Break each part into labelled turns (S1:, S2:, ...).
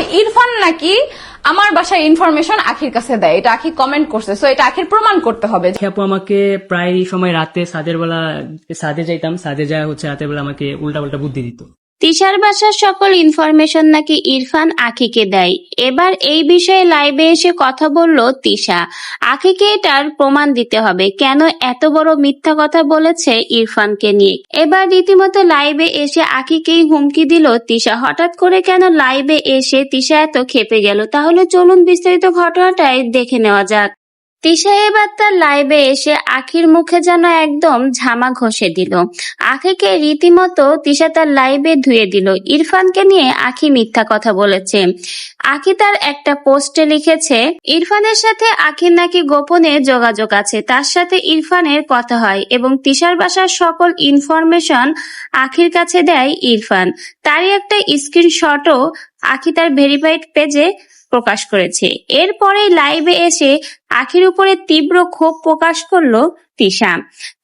S1: হচ্ছে ইরফান নাকি আমার বাসায় ইনফরমেশন আখির কাছে দেয়। এটা আখি কমেন্ট করছে সো এটা আখির প্রমাণ করতে হবে।
S2: আপু, আমাকে প্রায় সময় রাতে সাদের বেলা, সাদে যাইতাম, সাদে যায় হচ্ছে রাতের বেলা আমাকে উল্টা পাল্টা বুদ্ধি দিত।
S3: তিশার বাসার সকল ইনফরমেশন নাকি ইরফান আখিকে দেয়। এবার এই বিষয়ে লাইভে এসে কথা বলল তিশা। আখিকে এটার প্রমাণ দিতে হবে, কেন এত বড় মিথ্যা কথা বলেছে ইরফানকে নিয়ে। এবার রীতিমতো লাইভে এসে আখিকেই হুমকি দিল তিশা। হঠাৎ করে কেন লাইভে এসে তিশা এত খেপে গেল? তাহলে চলুন বিস্তারিত ঘটনাটাই দেখে নেওয়া যাক। তিশা এবার তার লাইভে এসে আখির মুখে যেন একদম ঝামা ঘষে দিল। আখিকে রীতিমতো তিশা তার লাইভে ধুয়ে দিল। ইরফানকে নিয়ে আখি মিথ্যা কথা বলেছে। আখি তার একটা পোস্টে লিখেছে, ইরফানের সাথে আখির নাকি গোপনে যোগাযোগ আছে। তার সাথে ইরফানের কথা হয় এবং তিশার বাসার সকল ইনফরমেশন আখির কাছে দেয় ইরফান। তারই একটা স্ক্রিনশটও আখি তার ভেরিফাইড পেজে প্রকাশ করেছে। এরপরে লাইভে এসে আখির উপরে তীব্র ক্ষোভ প্রকাশ করল তিশা।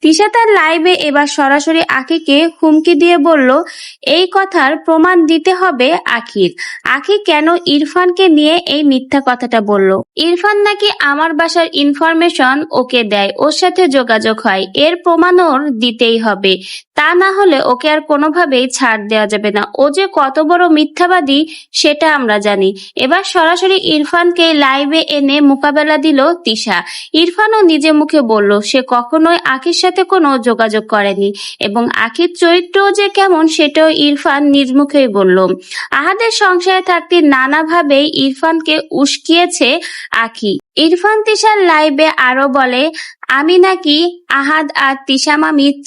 S3: তিশা তার লাইভে এবার সরাসরি আখিকে হুমকি দিয়ে বলল, এই কথার প্রমাণ দিতে হবে আখির। আখি কেন ইরফানকে নিয়ে এই মিথ্যা কথাটা বলল? ইরফান নাকি আমার বাসার ইনফরমেশন ওকে দেয়, ওর সাথে যোগাযোগ হয়। এর প্রমাণ ওর দিতেই হবে। তা না হলে ওকে আর কোনোভাবেই ছাড় দেওয়া যাবে না। ও যে কত বড় মিথ্যাবাদী, সেটা আমরা জানি। এবার সরাসরি ইরফানকে লাইভে এনে মোকাবেলা দিল তিশা। ইরফানও নিজে মুখে বলল, সে কখনোই আখির সাথে কোনো যোগাযোগ করেনি। এবং আখির চরিত্রও যে কেমন, সেটাও ইরফান নিজ মুখেই বলল। আহাদের সংসারে থাকতে নানাভাবেই ইরফানকে উস্কিয়েছে আখি। ইরফান তিশার লাইভে আরও বলে, আমি নাকি আহাদ আর তিশা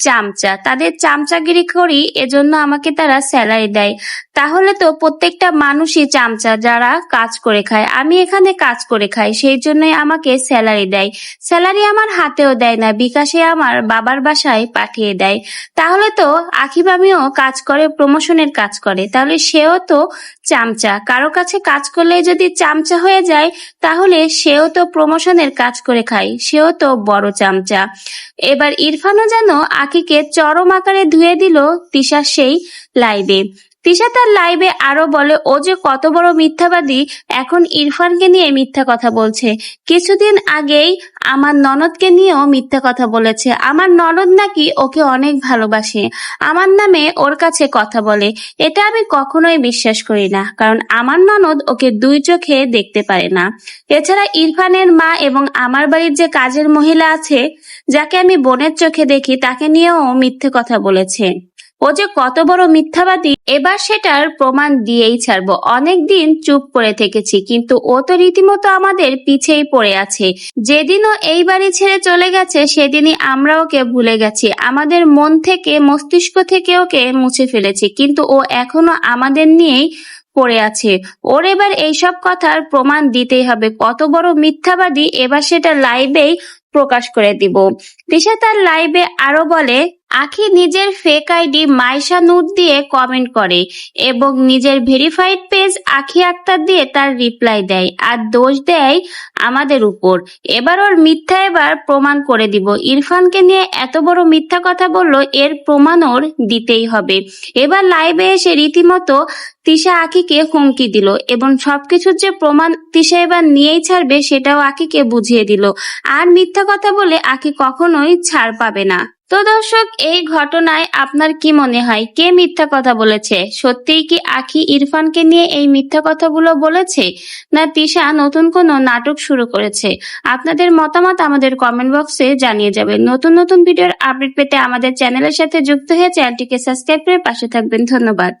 S3: চামচা। তাদের চামচাগিরি করি, এজন্য আমাকে তারা স্যালারি দেয়। তাহলে তো প্রত্যেকটা মানুষই চামচা যারা কাজ করে খায়, আমি এখানে কাজ করে খাই, সেই জন্যই আমাকে স্যালারি দেয়। স্যালারি আমার হাতেও দেয় না, বিকাশে আমার বাবার বাসায় পাঠিয়ে দেয়। তাহলে তো আখিব আমিও কাজ করে প্রমোশনের কাজ করে, তাহলে সেও তো চামচা। কারও কাছে কাজ করলে যদি চামচা হয়ে যায়, তাহলে সেও তো প্রমোশনের কাজ করে খায়, সেও তো বড় চামচা। এবার ইরফানও যেন আখিকে চরম আকারে ধুয়ে দিল তিশার সেই লাইভে। তিশা তার লাইভে আরও বলে, ও যে কত বড় মিথ্যাবাদী, এখন ইরফানকে নিয়ে মিথ্যা কথা বলছে। কিছুদিন আগেই আমার ননদকে নিয়েও মিথ্যা কথা বলেছে। আমার ননদ নাকি ওকে অনেক ভালোবাসে। আমার নামে ওর কাছে কথা বলে। এটা আমি কখনোই বিশ্বাস করি না, কারণ আমার ননদ ওকে দুই চোখে দেখতে পারে না। এছাড়া ইরফানের মা এবং আমার বাড়ির যে কাজের মহিলা আছে, যাকে আমি বোনের চোখে দেখি, তাকে নিয়েও মিথ্যে কথা বলেছে। ও যে কত বড় মিথ্যাবাদী, এবার সেটার প্রমাণ দিয়েই ছাড়বো। অনেকদিন চুপ করে থেকেছি, কিন্তু ও তো রীতিমতো আমাদের পিছেই পড়ে আছে। যেদিনও এই বাড়ি ছেড়ে চলে গেছে, সেদিনই আমরা ওকে ভুলে গেছি। আমাদের মন থেকে, মস্তিষ্ক থেকে ওকে মুছে ফেলেছি, কিন্তু ও এখনও আমাদের নিয়েই পড়ে আছে। ওর এবার এইসব কথার প্রমাণ দিতেই হবে। কত বড় মিথ্যাবাদী, এবার সেটা লাইভেই প্রকাশ করে দিব। দিশা তার লাইভে আরও বলে আখি নিজের ফেক আইডি মাইশা নূর দিয়ে কমেন্ট করে এবং নিজের ভেরিফাইড পেজ আখি আক্তার দিয়ে তার রিপ্লাই দেয় আর দোষ দেয় আমাদের উপর। এবার ওর মিথ্যা এবার প্রমাণ করে দিব। ইরফানকে নিয়ে এত বড় মিথ্যা কথা বলল, এর প্রমাণ ওর দিতেই হবে। এবার লাইভে এসে রীতিমতো তিশা আখিকে হুমকি দিল এবং সবকিছুর যে প্রমাণ তিশা এবার নিয়েই ছাড়বে, সেটাও আখিকে বুঝিয়ে দিল। আর মিথ্যা কথা বলে আখি কখনোই ছাড় পাবে না। তো দর্শক, এই ঘটনায় আপনার কি মনে হয়? কে মিথ্যা কথা বলেছে? সত্যিই কি আখি ইরফানকে নিয়ে এই মিথ্যা কথাগুলো বলেছে? না তিশা নতুন কোনো নাটক শুরু করেছে? আপনাদের মতামত আমাদের কমেন্ট বক্সে জানিয়ে যাবেন। নতুন নতুন ভিডিওর আপডেট পেতে আমাদের চ্যানেলের সাথে যুক্ত হয়ে চ্যানেলটিকে সাবস্ক্রাইব করে পাশে থাকবেন। ধন্যবাদ।